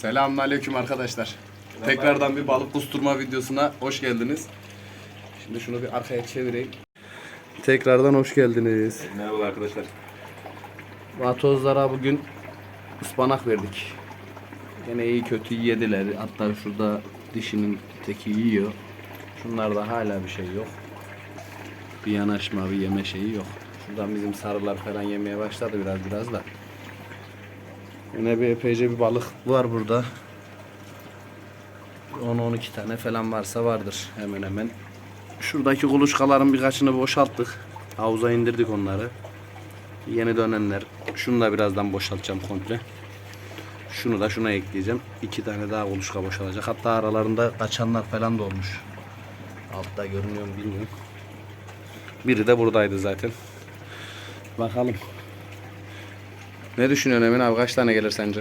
Selamünaleyküm arkadaşlar. Tekrardan bir balık kusturma videosuna hoş geldiniz. Şimdi şunu bir arkaya çevireyim. Tekrardan hoş geldiniz. Merhaba arkadaşlar. Vatozlara bugün ıspanak verdik. Gene iyi kötü yediler. Hatta şurada dişinin teki yiyor. Şunlarda hala bir şey yok. Bir yanaşma, bir yeme şeyi yok. Şuradan bizim sarılar falan yemeye başladı biraz biraz da. Yine bir epeyce bir balık var burada. 10-12 tane falan varsa vardır hemen hemen. Şuradaki kuluçkaların birkaçını boşalttık. Havuza indirdik onları. Yeni dönenler. Şunu da birazdan boşaltacağım komple. Şunu da şuna ekleyeceğim. İki tane daha kuluçka boşalacak. Hatta aralarında kaçanlar falan da olmuş. Altta görünüyor mu bilmiyorum. Biri de buradaydı zaten. Bakalım. Ne düşünüyorsun Emin abi? Kaç tane gelir sence?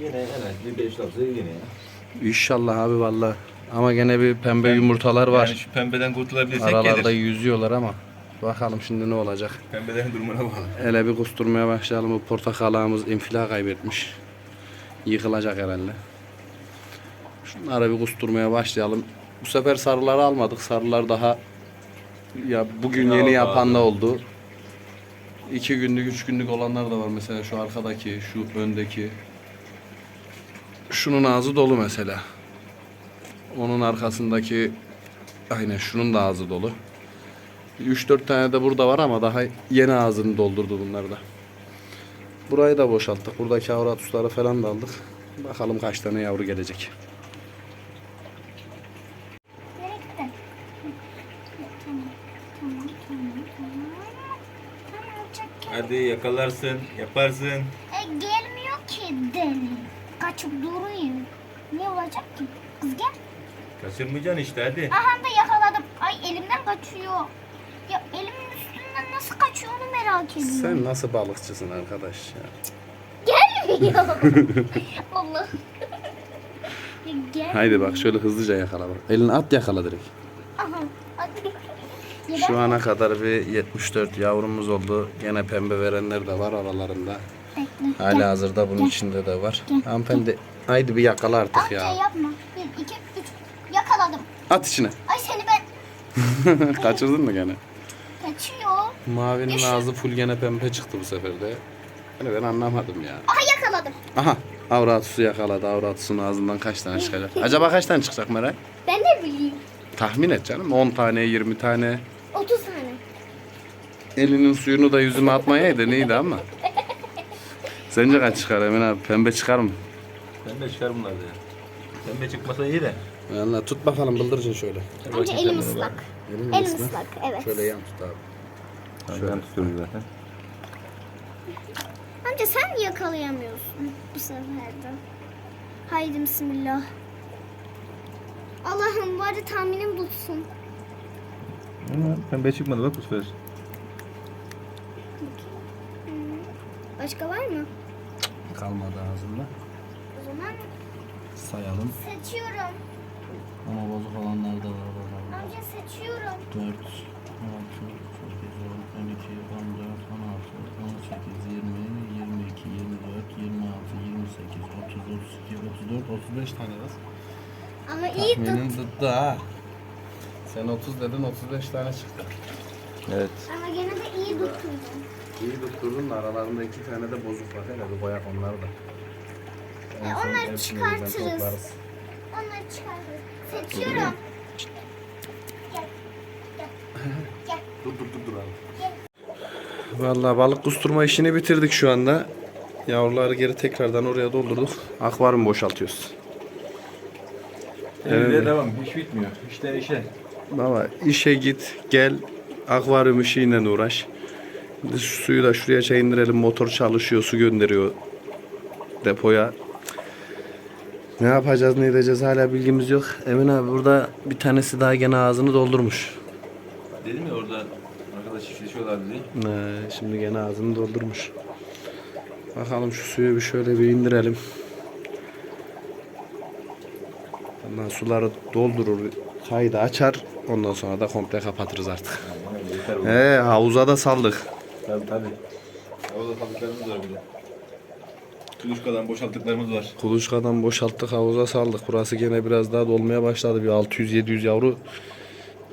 Yine evet bir 5 lafzı yine ya. İnşallah abi valla. Ama gene bir pembe yumurtalar var. Yani şu pembeden kurtulabilirsek Aralarda gelir. yüzüyorlar ama. Bakalım şimdi ne olacak. Pembeden durumuna bağlı. Hele bir kusturmaya başlayalım. Bu portakalağımız infila kaybetmiş. Yıkılacak herhalde. Şunları bir kusturmaya başlayalım. Bu sefer sarıları almadık. Sarılar daha ya bugün yeni yapan da oldu. İki günlük, üç günlük olanlar da var. Mesela şu arkadaki, şu öndeki. Şunun ağzı dolu mesela. Onun arkasındaki aynen şunun da ağzı dolu. 3-4 tane de burada var ama daha yeni ağzını doldurdu bunlar da. Burayı da boşalttık. Buradaki avratusları falan da aldık. Bakalım kaç tane yavru gelecek. Hadi yakalarsın, yaparsın. E, gelmiyor ki deli. Kaçıp duruyor. Ne olacak ki? Kız gel. Kaçırmayacaksın işte hadi. Aha da yakaladım. Ay elimden kaçıyor. Ya elimin üstünden nasıl kaçıyor onu merak ediyorum. Sen nasıl balıkçısın arkadaş ya? Gelmiyor. Allah. Gel. Haydi bak şöyle hızlıca yakala bak. Elini at yakala direkt. Şu ana kadar bir 74 yavrumuz oldu. Gene pembe verenler de var aralarında. Bekle. Hala hazırda bunun içinde de var. Hanımefendi haydi bir yakala artık Amca ya. yapma. Bir, iki, üç. Yakaladım. At içine. Ay seni ben Kaçırdın mı gene? kaçıyor. Mavinin Yaşa. ağzı full gene pembe çıktı bu sefer de. Yani ben anlamadım ya. Aha yakaladım. Aha. Avratusu yakaladı. Avratusunun ağzından kaç tane çıkacak? Acaba kaç tane çıkacak Meral? Ben de bileyim. Tahmin et canım. 10 tane, 20 tane. 30 tane. Elinin suyunu da yüzüme atmayaydı neydi ama. Sence kaç çıkar Emin abi? Pembe çıkar mı? Pembe çıkar bunlar da ya. Pembe çıkmasa iyi de. Valla tut bakalım bıldırcın şöyle. Önce elim ıslak. Elin Elim ıslak. ıslak evet. Şöyle yan tut abi. Ben tutuyorum zaten. Amca sen yakalayamıyorsun bu sefer de. Haydi bismillah. Allah'ım bari tahminim tutsun. Pembe çıkmadı bak bu sefer. Başka var mı? Kalmadı ağzında. O zaman Sayalım. seçiyorum. Ama bozuk olanlar da var. Amca seçiyorum. 4, 6, 8, 10, 12, 14, 16, 18, 20, 22, 24, 26, 28, 30, 32, 34, 35 tane yaz. Ama iyi Tahminin tut. tuttu ha. Sen 30 dedin 35 tane çıktı. Evet. Ama gene de iyi tuttun. İyi tutturdun da aralarında iki tane de bozuk var. Hele bir boyak onları da. En E, son onları hepsini birden çıkartırız. toplarız. Onları çıkardım. Seçiyorum. Gel. Gel. Gel. Dur dur dur dur abi. Vallahi balık kusturma işini bitirdik şu anda. Yavruları geri tekrardan oraya doldurduk. Akvaryum boşaltıyoruz. Evde Evet. devam. Hiç bitmiyor. İşten işe. Baba işe git gel akvaryum işiyle uğraş. Suyu da şuraya çay indirelim motor çalışıyor su gönderiyor depoya. Ne yapacağız ne edeceğiz hala bilgimiz yok. Emin abi burada bir tanesi daha gene ağzını doldurmuş. Dedim ya orada arkadaş çiftleşiyorlar diye. Ee, şimdi gene ağzını doldurmuş. Bakalım şu suyu bir şöyle bir indirelim. Ondan suları doldurur, kaydı açar. Ondan sonra da komple kapatırız artık. Yeter bu. Ee, havuza da saldık. Tabii tabii. Orada fabrikalarımız var bir de. Kuluçkadan boşalttıklarımız var. Kuluçkadan boşalttık havuza saldık. Burası gene biraz daha dolmaya başladı. Bir 600-700 yavru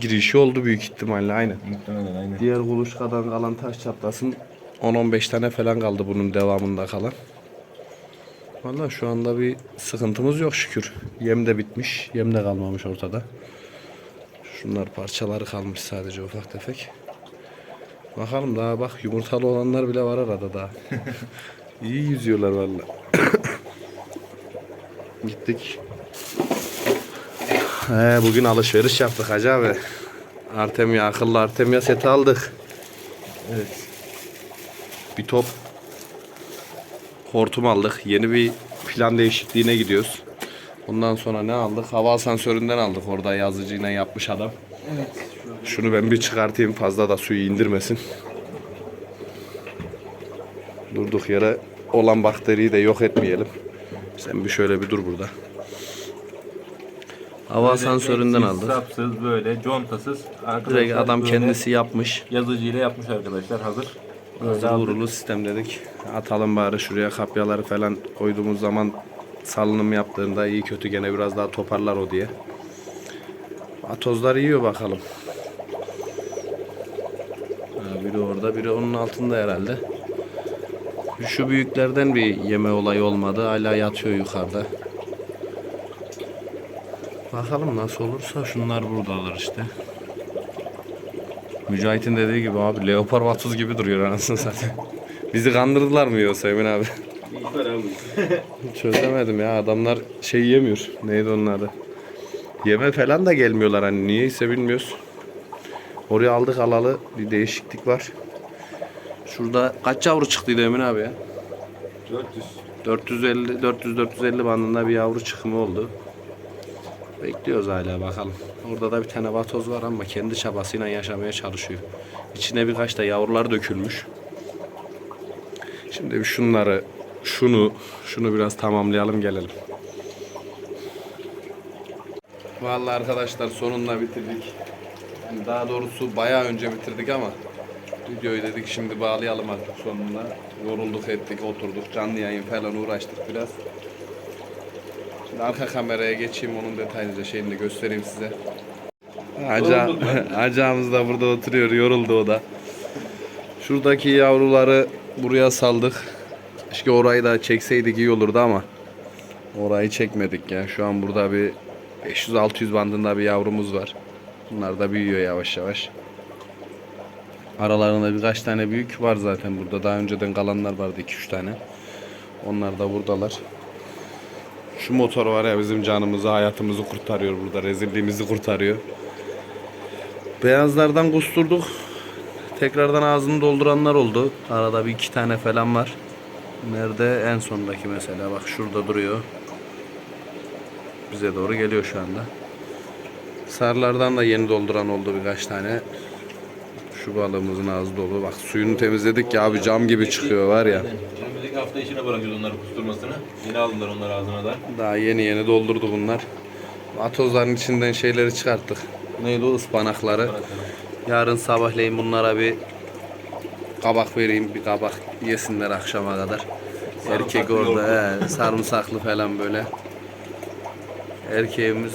girişi oldu büyük ihtimalle aynen. Muhtemelen aynen. Diğer kuluçkadan kalan taş çatlasın 10-15 tane falan kaldı bunun devamında kalan. Valla şu anda bir sıkıntımız yok şükür. Yem de bitmiş. Yem de kalmamış ortada. Şunlar parçaları kalmış sadece ufak tefek. Bakalım daha bak yumurtalı olanlar bile var arada daha. İyi yüzüyorlar valla. Gittik. He, bugün alışveriş yaptık hacı abi. Artemia, akıllı Artemia seti aldık. Evet. Bir top hortum aldık. Yeni bir plan değişikliğine gidiyoruz. Ondan sonra ne aldık? Hava asansöründen aldık orada yazıcıyla yapmış adam. Evet. Şunu ben bir çıkartayım fazla da suyu indirmesin. Durduk yere olan bakteriyi de yok etmeyelim. Sen bir şöyle bir dur burada. Hava asansöründen aldık. Sapsız böyle contasız. Direkt adam böyle kendisi yapmış. yazıcıyla yapmış arkadaşlar hazır. Hazır vurulu sistem dedik. Atalım bari şuraya kapyaları falan koyduğumuz zaman salınım yaptığında iyi kötü gene biraz daha toparlar o diye. Atozlar yiyor bakalım. Ha, biri orada biri onun altında herhalde. Şu büyüklerden bir yeme olayı olmadı. Hala yatıyor yukarıda. Bakalım nasıl olursa şunlar buradalar işte. Mücahit'in dediği gibi abi leopar vatoz gibi duruyor anasını zaten. Bizi kandırdılar mı yoksa Emin abi? Var abi. Çözemedim ya adamlar şey yemiyor. Neydi onun adı? Yeme falan da gelmiyorlar hani niyeyse bilmiyoruz. Oraya aldık alalı bir değişiklik var. Şurada kaç yavru çıktıydı Emin abi ya? 400. 450 400 450 bandında bir yavru çıkımı oldu. Bekliyoruz hala bakalım. Orada da bir tane vatoz var ama kendi çabasıyla yaşamaya çalışıyor. İçine birkaç da yavrular dökülmüş. Şimdi bir şunları, şunu, şunu biraz tamamlayalım gelelim. Vallahi arkadaşlar sonunda bitirdik. Yani daha doğrusu bayağı önce bitirdik ama videoyu dedik şimdi bağlayalım artık sonunda. Yorulduk ettik oturduk canlı yayın falan uğraştık biraz. Şimdi arka kameraya geçeyim onun detaylıca şeyini de göstereyim size. Aca, acağımız da burada oturuyor yoruldu o da. Şuradaki yavruları buraya saldık. Keşke orayı da çekseydik iyi olurdu ama orayı çekmedik ya. Şu an burada bir 500-600 bandında bir yavrumuz var. Bunlar da büyüyor yavaş yavaş. Aralarında birkaç tane büyük var zaten burada. Daha önceden kalanlar vardı 2-3 tane. Onlar da buradalar. Şu motor var ya bizim canımızı, hayatımızı kurtarıyor burada. Rezilliğimizi kurtarıyor. Beyazlardan kusturduk. Tekrardan ağzını dolduranlar oldu. Arada bir iki tane falan var. Nerede? En sondaki mesela. Bak şurada duruyor. Bize doğru geliyor şu anda. Sarılardan da yeni dolduran oldu birkaç tane. Şu balığımızın ağzı dolu. Bak suyunu temizledik ya abi cam gibi çıkıyor var ya. Önümüzdeki hafta içine bırakıyoruz onları kusturmasını. Yeni aldılar onlar ağzına da. Daha yeni yeni doldurdu bunlar. Atozların içinden şeyleri çıkarttık. Neydi o ıspanakları. Yarın sabahleyin bunlara bir kabak vereyim. Bir kabak yesinler akşama kadar. Erkek orada he, sarımsaklı falan böyle. Erkeğimiz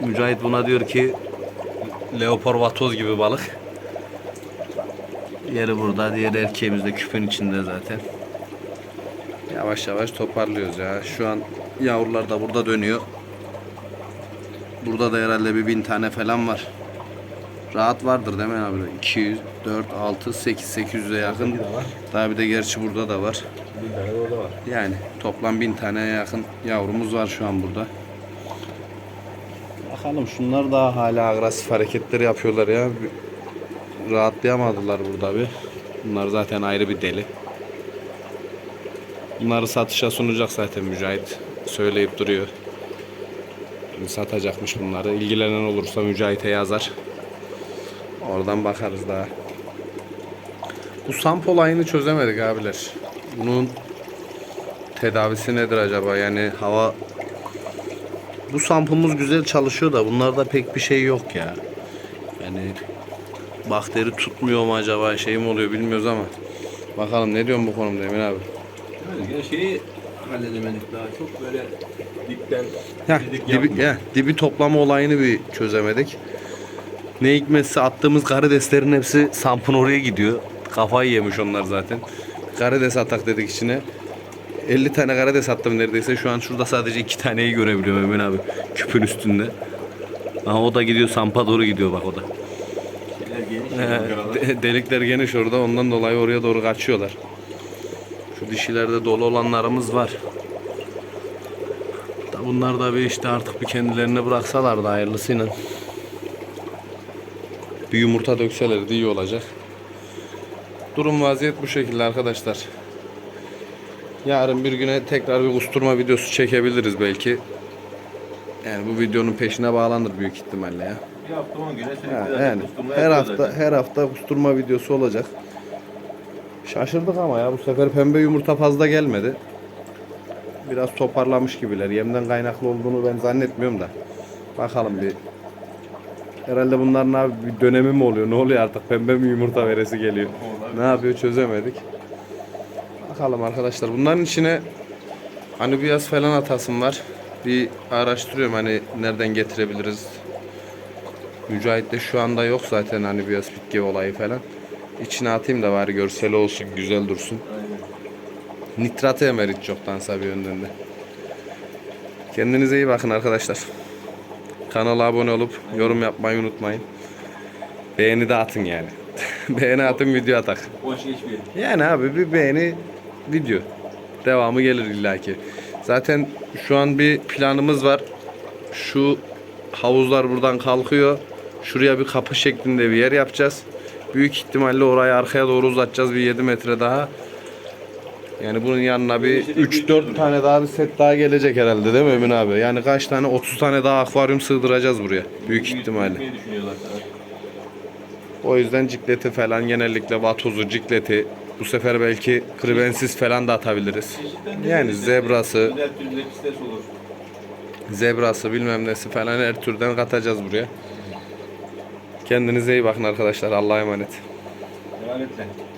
Mücahit buna diyor ki leopar vatoz gibi balık. Yeri burada, diğer erkeğimiz de küpün içinde zaten. Yavaş yavaş toparlıyoruz ya. Şu an yavrular da burada dönüyor. Burada da herhalde bir bin tane falan var. Rahat vardır değil mi abi? 200, 4, 6, 8, 800'e yakın. Daha bir de gerçi burada da var. Bir tane de orada var. Yani toplam bin taneye yakın yavrumuz var şu an burada. Bakalım şunlar da hala agresif hareketleri yapıyorlar ya. Rahatlayamadılar burada bir. Bunlar zaten ayrı bir deli. Bunları satışa sunacak zaten Mücahit. Söyleyip duruyor. Satacakmış bunları. İlgilenen olursa Mücahit'e yazar. Oradan bakarız daha. Bu samp olayını çözemedik abiler. Bunun tedavisi nedir acaba? Yani hava bu sampımız güzel çalışıyor da bunlarda pek bir şey yok ya. Yani bakteri tutmuyor mu acaba şey mi oluyor bilmiyoruz ama bakalım ne diyorsun bu konumda Emin abi? Yani yine şeyi halledemedik daha. Çok böyle dipten dedik dibi, heh, dibi toplama olayını bir çözemedik. Ne hikmetse attığımız karideslerin hepsi sampın oraya gidiyor. Kafayı yemiş onlar zaten. Karides atak dedik içine. 50 tane karides attım neredeyse. Şu an şurada sadece 2 taneyi görebiliyorum Emin abi. Küpün üstünde. Aha o da gidiyor sampa doğru gidiyor bak o da. De- delikler geniş orada ondan dolayı oraya doğru kaçıyorlar. Şu dişilerde dolu olanlarımız var. Da bunlar da bir işte artık bir kendilerini bıraksalar da hayırlısıyla. Bir yumurta dökseler de iyi olacak. Durum vaziyet bu şekilde arkadaşlar. Yarın bir güne tekrar bir kusturma videosu çekebiliriz belki. Yani bu videonun peşine bağlanır büyük ihtimalle ya. Bir hafta 10 güne sürekli Ha, yani her hafta zaten. her hafta kusturma videosu olacak. Şaşırdık ama ya bu sefer pembe yumurta fazla gelmedi. Biraz toparlamış gibiler. Yemden kaynaklı olduğunu ben zannetmiyorum da. Bakalım bir. Herhalde bunların abi bir dönemi mi oluyor? Ne oluyor artık? Pembe mi yumurta veresi geliyor? Ne yapıyor çözemedik. Bakalım arkadaşlar. Bunların içine biraz falan atasım var. Bir araştırıyorum hani nereden getirebiliriz. Mücahit de şu anda yok zaten biraz bitki olayı falan. İçine atayım da bari görseli olsun, güzel dursun. Nitratı emer hiç yoktansa bir yönden de. Kendinize iyi bakın arkadaşlar. Kanala abone olup yorum yapmayı unutmayın. Beğeni de atın yani. beğeni atın video atak. Boş geçmeyelim. Yani abi bir beğeni video. Devamı gelir illaki. Zaten şu an bir planımız var. Şu havuzlar buradan kalkıyor. Şuraya bir kapı şeklinde bir yer yapacağız. Büyük ihtimalle orayı arkaya doğru uzatacağız bir 7 metre daha. Yani bunun yanına bir 3-4 tane daha bir set daha gelecek herhalde değil mi Emin abi? Yani kaç tane 30 tane daha akvaryum sığdıracağız buraya. Büyük ihtimalle. O yüzden cikleti falan genellikle vatozu, cikleti bu sefer belki kribensiz falan da atabiliriz. Yani zebrası, zebrası bilmem nesi falan her türden katacağız buraya. Kendinize iyi bakın arkadaşlar. Allah'a emanet. Devaletle.